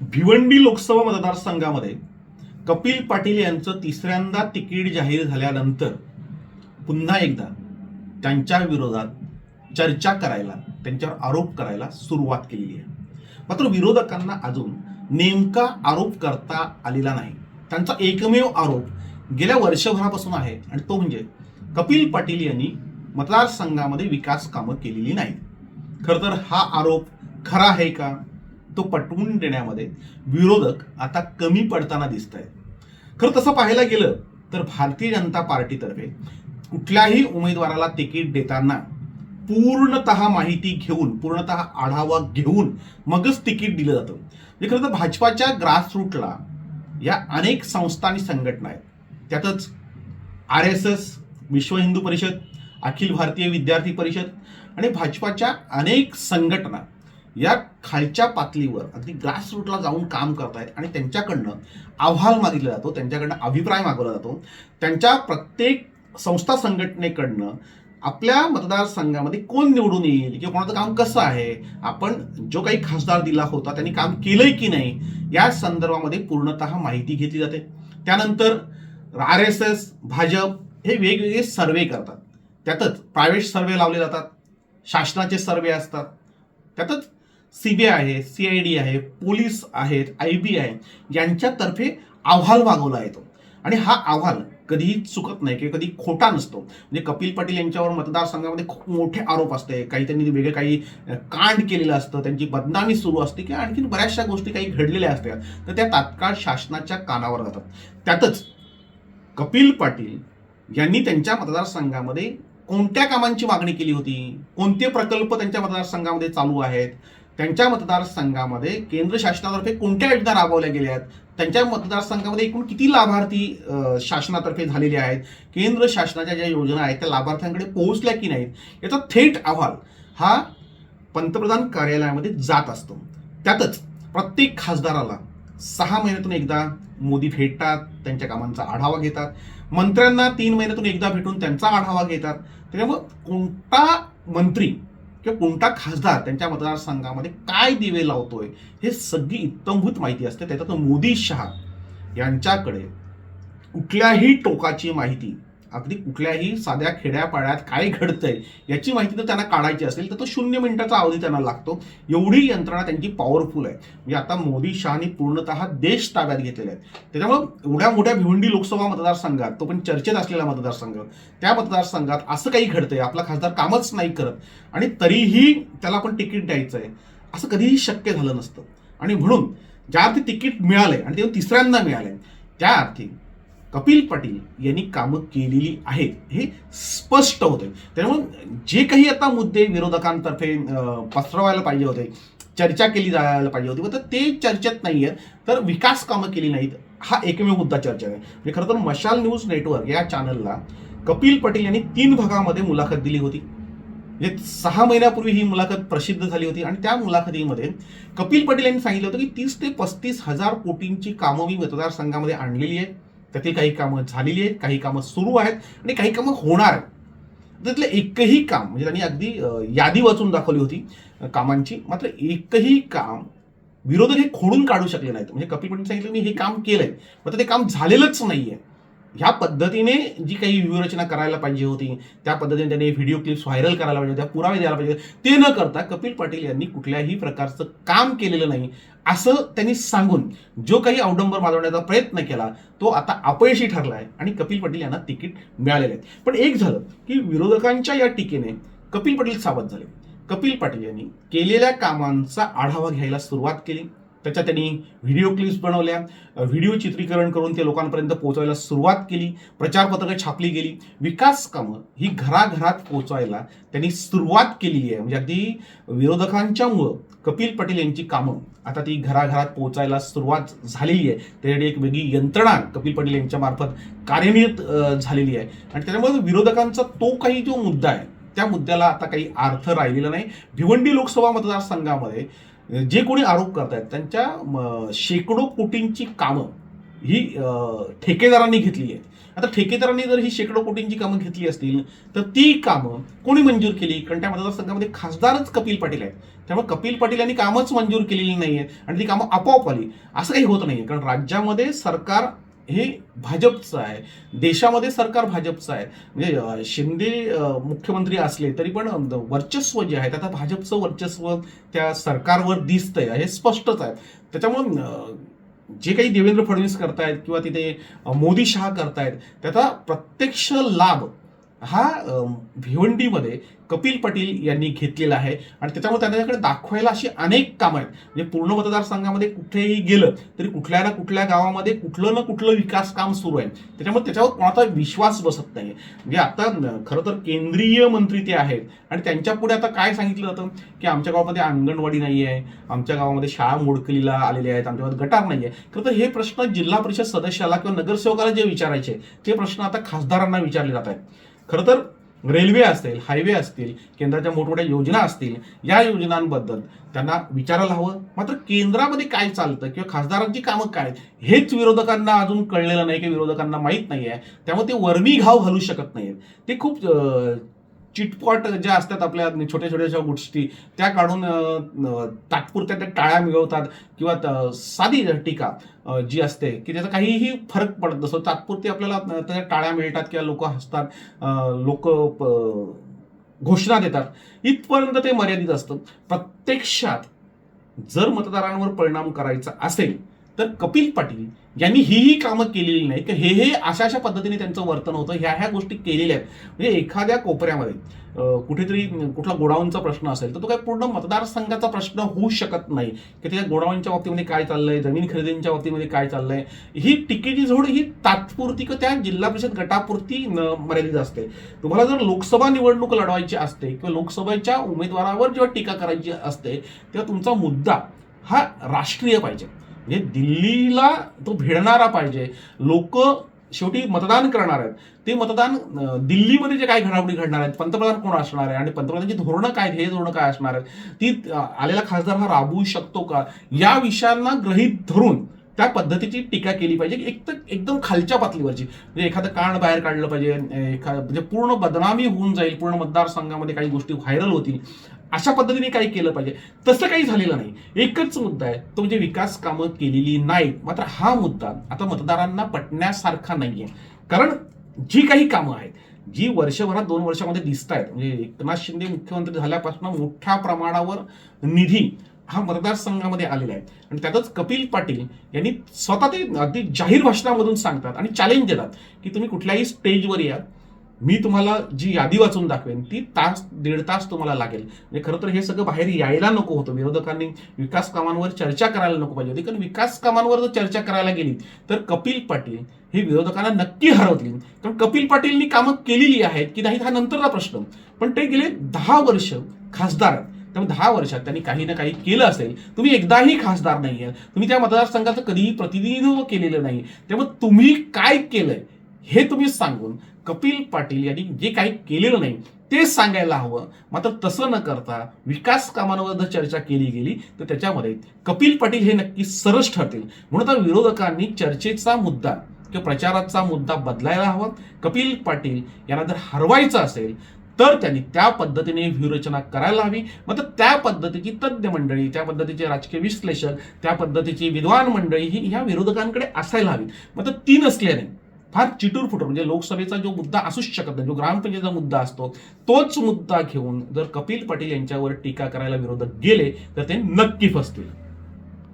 भिवंडी लोकसभा मतदारसंघामध्ये कपिल पाटील यांचं तिसऱ्यांदा तिकीट जाहीर झाल्यानंतर पुन्हा एकदा त्यांच्या विरोधात चर्चा करायला त्यांच्यावर आरोप करायला सुरुवात केलेली आहे. मात्र विरोधकांना अजून नेमका आरोप करता आलेला नाही. त्यांचा एकमेव आरोप गेल्या वर्षभरापासून आहे आणि तो म्हणजे कपिल पाटील यांनी मतदारसंघामध्ये विकास कामं केलेली नाहीत. खरं तर हा आरोप खरा आहे का? तो पटवून देण्यामध्ये विरोधक आता कमी पडताना दिसत आहेत खरं तसं पाहायला गेलं तर भारतीय जनता पार्टीतर्फे कुठल्याही उमेदवाराला तिकीट देताना पूर्णतः माहिती घेऊन पूर्णतः आढावा घेऊन मगच तिकीट दिलं जातं. म्हणजे खरं तर भाजपाच्या ग्रासरूटला या अनेक संस्था आणि संघटना आहेत. त्यातच आर एस एस विश्व हिंदू परिषद अखिल भारतीय विद्यार्थी परिषद आणि भाजपाच्या अनेक संघटना या खालच्या पातळीवर अगदी ग्रासरूटला जाऊन काम करतायत आणि त्यांच्याकडनं अहवाल मागितला जातो त्यांच्याकडनं अभिप्राय मागवला जातो. त्यांच्या प्रत्येक संस्था संघटनेकडनं आपल्या मतदारसंघामध्ये कोण निवडून येईल किंवा कोणाचं काम कसं आहे आपण जो काही खासदार दिला होता त्यांनी काम केलंय की नाही या संदर्भामध्ये पूर्णतः माहिती घेतली जाते. त्यानंतर आर एस एस भाजप हे वेगवेगळे सर्वे करतात. त्यातच प्रायव्हेट सर्वे लावले जातात शासनाचे सर्वे असतात. त्यातच सी बी आय आहे सी आय डी आहे पोलीस आहेत आय बी आहे यांच्यातर्फे अहवाल मागवला येतो. आणि हा अहवाल कधीही चुकत नाही किंवा कधी खोटा नसतो. म्हणजे कपिल पाटील यांच्यावर मतदारसंघामध्ये खूप मोठे आरोप असते. काही त्यांनी वेगळे काही कांड केलेलं असतं. त्यांची बदनामी सुरू असते किंवा आणखीन बऱ्याचशा गोष्टी काही घडलेल्या असतात. तर त्या तात्काळ शासनाच्या कानावर जातात. त्यातच कपिल पाटील यांनी त्यांच्या मतदारसंघामध्ये कोणत्या कामांची मागणी केली होती? कोणते प्रकल्प त्यांच्या मतदारसंघामध्ये चालू आहेत? त्यांच्या मतदारसंघामध्ये केंद्र शासनातर्फे कोणत्या योजना राबवल्या गेल्या आहेत? त्यांच्या मतदारसंघामध्ये एकूण किती लाभार्थी शासनातर्फे झालेले आहेत? केंद्र शासनाच्या ज्या योजना आहेत त्या लाभार्थ्यांकडे पोहोचल्या की नाहीत? याचा थेट अहवाल हा पंतप्रधान कार्यालयामध्ये जात असतो. त्यातच प्रत्येक खासदाराला सहा महिन्यातून एकदा मोदी भेटतात त्यांच्या कामांचा आढावा घेतात. मंत्र्यांना तीन महिन्यातून एकदा भेटून त्यांचा आढावा घेतात. त्याच्यामुळं कोणता मंत्री किंवा कोणता खासदार त्यांच्या मतदारसंघामध्ये काय दिवे लावतोय हे सगळी इत्तमभूत माहिती असते. त्याच्यात मोदी शहा यांच्याकडे कुठल्याही टोकाची माहिती अगदी कुठल्याही साध्या खेड्यापाड्यात काय घडतंय याची माहिती जर त्यांना काढायची असेल तर तो शून्य मिनिटाचा अवधी त्यांना लागतो. एवढी यंत्रणा त्यांची पॉवरफुल आहे. म्हणजे आता मोदी शहानी पूर्णतः देश ताब्यात घेतलेला आहे त्याच्यामुळं एवढ्या मोठ्या भिवंडी लोकसभा मतदारसंघात तो पण चर्चेत असलेला मतदारसंघ त्या मतदारसंघात असं काही घडतंय आपला खासदार कामच नाही करत. आणि तरीही त्याला आपण तिकीट द्यायचं आहे असं कधीही शक्य झालं नसतं. आणि म्हणून ज्या अर्थी तिकीट मिळालंय आणि ते तिसऱ्यांदा मिळालंय त्या अर्थी कपिल पाटील यांनी कामं केलेली आहेत हे स्पष्ट होते त्यामुळे जे काही आता मुद्दे विरोधकांतर्फे पसरवायला पाहिजे होते चर्चा केली जायला पाहिजे होती तर ते चर्चेत नाही आहेत तर विकास कामं केली नाहीत हा एकमेव मुद्दा चर्चेत आहे. म्हणजे खरं तर मशाल न्यूज नेटवर्क या चॅनलला कपिल पाटील यांनी तीन भागामध्ये मुलाखत दिली होती. म्हणजे सहा महिन्यापूर्वी ही मुलाखत प्रसिद्ध झाली होती आणि त्या मुलाखतीमध्ये कपिल पटेल यांनी सांगितलं होतं की तीस ते पस्तीस हजार कोटींची कामं मी मतदारसंघामध्ये आणलेली आहेत तर ती काही कामं झालेली आहेत काही कामं सुरू आहेत आणि काही कामं होणार आहेत. त्यातलं एकही काम म्हणजे त्यांनी अगदी यादी वाचून दाखवली होती कामांची. मात्र एकही काम विरोधक हे खोडून काढू शकले नाहीत. म्हणजे कपिल पाटील सांगितलं मी हे काम केलंय. मात्र ते काम झालेलंच नाहीये. ह्या पद्धतीने जी काही व्यूहरचना करायला पाहिजे होती त्या पद्धतीने त्यांनी व्हिडिओ क्लिप्स व्हायरल करायला पाहिजे होत्या पुरावे द्यायला पाहिजे ते न करता कपिल पाटील यांनी कुठल्याही प्रकारचं काम केलेलं नाही. असं त्यांनी सांगून जो काही अवडंबर माजवण्याचा प्रयत्न केला तो आता अपयशी ठरला आहे आणि कपिल पाटील यांना तिकीट मिळालेलं आहे पण एक झालं की विरोधकांच्या या टीकेने कपिल पाटील सावध झाले. कपिल पाटील यांनी केलेल्या कामांचा आढावा घ्यायला सुरुवात केली. त्याच्या त्यांनी व्हिडिओ क्लिप्स बनवल्या. व्हिडिओ चित्रीकरण करून ते लोकांपर्यंत पोहोचवायला सुरुवात केली. प्रचारपत्रकं छापली गेली. विकास कामं ही घराघरात पोहोचवायला त्यांनी सुरुवात केलेली आहे. म्हणजे अगदी विरोधकांच्यामुळं कपिल पटेल यांची कामं आता ती घराघरात पोहोचायला सुरुवात झालेली आहे. त्यासाठी एक वेगळी यंत्रणा कपिल पटेल यांच्या मार्फत कार्यान्वित झालेली आहे. आणि त्याच्यामुळे विरोधकांचा तो काही जो मुद्दा आहे त्या मुद्द्याला आता काही अर्थ राहिलेला नाही. भिवंडी लोकसभा मतदारसंघामध्ये जे कोणी आरोप करतायत त्यांच्या शेकडो कोटींची कामं ही ठेकेदारांनी घेतली आहेत. आता ठेकेदारांनी जर ही शेकडो कोटींची कामं घेतली असतील तर ती कामं कोणी मंजूर केली? कारण त्या मतदारसंघामध्ये खासदारच कपिल पाटील आहेत. त्यामुळे कपिल पाटील यांनी कामच मंजूर केलेली नाही आहेत आणि ती कामं आपोआप आली. असं काही होत नाही कारण राज्यामध्ये सरकार हे भाजपचं आहे. देशामध्ये सरकार भाजपचं आहे. म्हणजे शिंदे मुख्यमंत्री असले तरी पण वर्चस्व जे आहे आता भाजपचं वर्चस्व त्या सरकारवर दिसतंय हे स्पष्टच आहे. त्याच्यामुळं जे काही देवेंद्र फडणवीस करतायत किंवा तिथे मोदी शहा करतायत त्याचा प्रत्यक्ष लाभ हा भिवंडीमध्ये कपिल पाटील यांनी घेतलेला आहे. आणि त्याच्यामुळे त्यांच्याकडे दाखवायला अशी अनेक कामं आहेत. म्हणजे पूर्ण मतदारसंघामध्ये कुठेही गेलं तरी कुठल्या ना कुठल्या गावामध्ये कुठलं ना कुठलं विकास काम सुरू आहे. त्याच्यामुळे त्याच्यावर कोणाचा विश्वास बसत नाही म्हणजे आता खरं तर केंद्रीय मंत्री ते आहेत. आणि त्यांच्या पुढे आता काय सांगितलं जातं? की आमच्या गावामध्ये अंगणवाडी नाही आहे. आमच्या गावामध्ये शाळा मोडकलीला आलेल्या आहेत. आमच्या गावात गटार नाही आहे. खरं तर हे प्रश्न जिल्हा परिषद सदस्याला किंवा नगरसेवकाला जे विचारायचे ते प्रश्न आता खासदारांना विचारले जात आहेत. खरं तर रेल्वे असतील हायवे असतील केंद्राच्या मोठमोठ्या योजना असतील या योजनांबद्दल त्यांना विचारायला हवं. मात्र केंद्रामध्ये काय चालतं किंवा खासदारांची कामं काय आहेत, हेच विरोधकांना अजून कळलेलं नाही किंवा विरोधकांना माहीत नाही आहे त्यामुळे ते वर्मी घाव घालू शकत नाहीत ते खूप चिटपॉट ज्या असतात आपल्या छोट्या छोट्याशा गोष्टी त्या काढून तात्पुरत्या त्या टाळ्या मिळवतात किंवा त- साधी टीका जी असते की त्याचा काहीही फरक पडत नसतो. तात्पुरती आपल्याला त्याच्या त्या टाळ्या मिळतात किंवा लोक हसतात लोक घोषणा देतात. इथपर्यंत ते मर्यादित असतं. प्रत्यक्षात जर मतदारांवर परिणाम करायचा असेल तर कपिल पाटील यांनी ही कामं केलेली नाही तर हे हे अशा अशा पद्धतीने त्यांचं वर्तन होतं. ह्या ह्या गोष्टी केलेल्या आहेत. म्हणजे एखाद्या कोपऱ्यामध्ये कुठेतरी कुठला गोडाऊनचा प्रश्न असेल तर तो काय पूर्ण मतदारसंघाचा प्रश्न होऊ शकत नाही. की त्या गोडाऊनच्या बाबतीमध्ये काय चाललंय जमीन खरेदींच्या बाबतीमध्ये काय चाललंय. ही टिकेची झोड ही तात्पुरती किंवा त्या जिल्हा परिषद गटापुरती मर्यादित असते. तुम्हाला जर लोकसभा निवडणूक लढवायची असते किंवा लोकसभेच्या उमेदवारावर जेव्हा टीका करायची असते तेव्हा तुमचा मुद्दा हा राष्ट्रीय पाहिजे. म्हणजे दिल्लीला तो भिडणारा पाहिजे. लोक शेवटी मतदान करणार आहेत. ते मतदान दिल्लीमध्ये जे काय घडामोडी घडणार आहेत पंतप्रधान कोण असणार आहे आणि पंतप्रधानांची धोरणं काय आहेत, हे धोरणं काय असणार आहेत ती आलेला खासदार हा राबवू शकतो का? या विषयांना ग्रहित धरून त्या पद्धतीची टीका केली पाहिजे. एक तर एकदम खालच्या पातळीवरची. म्हणजे एखादं कान बाहेर काढलं पाहिजे एखादं म्हणजे पूर्ण बदनामी होऊन जाईल. पूर्ण मतदारसंघामध्ये काही गोष्टी व्हायरल होतील. अशा पद्धतीने काही केलं पाहिजे. तसं काही झालेलं नाही. एकच मुद्दा आहे तो म्हणजे विकास कामं केलेली नाहीत. मात्र हा मुद्दा आता मतदारांना पटण्यासारखा नाहीये. कारण जी काही कामं आहेत जी वर्षभरात दोन वर्षामध्ये दिसत आहेत म्हणजे एकनाथ शिंदे मुख्यमंत्री झाल्यापासून मोठ्या प्रमाणावर निधी हा मतदारसंघामध्ये आलेला आहे. आणि त्यातच कपिल पाटील यांनी स्वतः ते अगदी जाहीर भाषणामधून सांगतात आणि चॅलेंज देतात की तुम्ही कुठल्याही स्टेजवर या. मी तुम्हाला जी यादी वाचून दाखवेन ती तास दीड तास तुम्हाला लागेल. म्हणजे खरं तर हे सगळं बाहेर यायला नको होतं. विरोधकांनी विकास कामांवर चर्चा करायला नको पाहिजे होती. कारण विकास कामांवर जर चर्चा करायला गेली तर कपिल पाटील हे विरोधकांना नक्की हरवतील. कारण कपिल पाटीलनी कामं केलेली आहेत की नाही हा नंतरचा प्रश्न. पण ते गेले दहा वर्ष खासदार त्यामुळे दहा वर्षात त्यांनी काही ना काही केलं असेल. तुम्ही एकदाही खासदार नाही आहे तुम्ही त्या मतदारसंघाचं कधीही प्रतिनिधित्व केलेलं नाही. त्यामुळे तुम्ही काय केलंय हे तुम्ही सांगून कपिल पाटील यांनी जे काही केलेलं नाही ते सांगायला हवं. मात्र तसं न करता विकास कामांवर जर चर्चा केली गेली तर त्याच्यामध्ये कपिल पाटील हे नक्की सरस ठरतील. म्हणून आता विरोधकांनी चर्चेचा मुद्दा किंवा प्रचाराचा मुद्दा बदलायला हवा. कपिल पाटील यांना जर हरवायचं असेल तर त्यांनी त्या पद्धतीने व्यूहरचना करायला हवी. मात्र त्या पद्धतीची तज्ज्ञ मंडळी त्या पद्धतीचे राजकीय विश्लेषक त्या पद्धतीची विद्वान मंडळी ही ह्या विरोधकांकडे असायला हवी मात्र ती नसल्याने फार चिटूर फुटूर म्हणजे लोकसभेचा जो मुद्दा असूच शकत नाही जो ग्रामपंचायतीचा मुद्दा असतो तोच मुद्दा घेऊन जर कपिल पाटील यांच्यावर टीका करायला विरोधक गेले तर ते नक्की फसतील.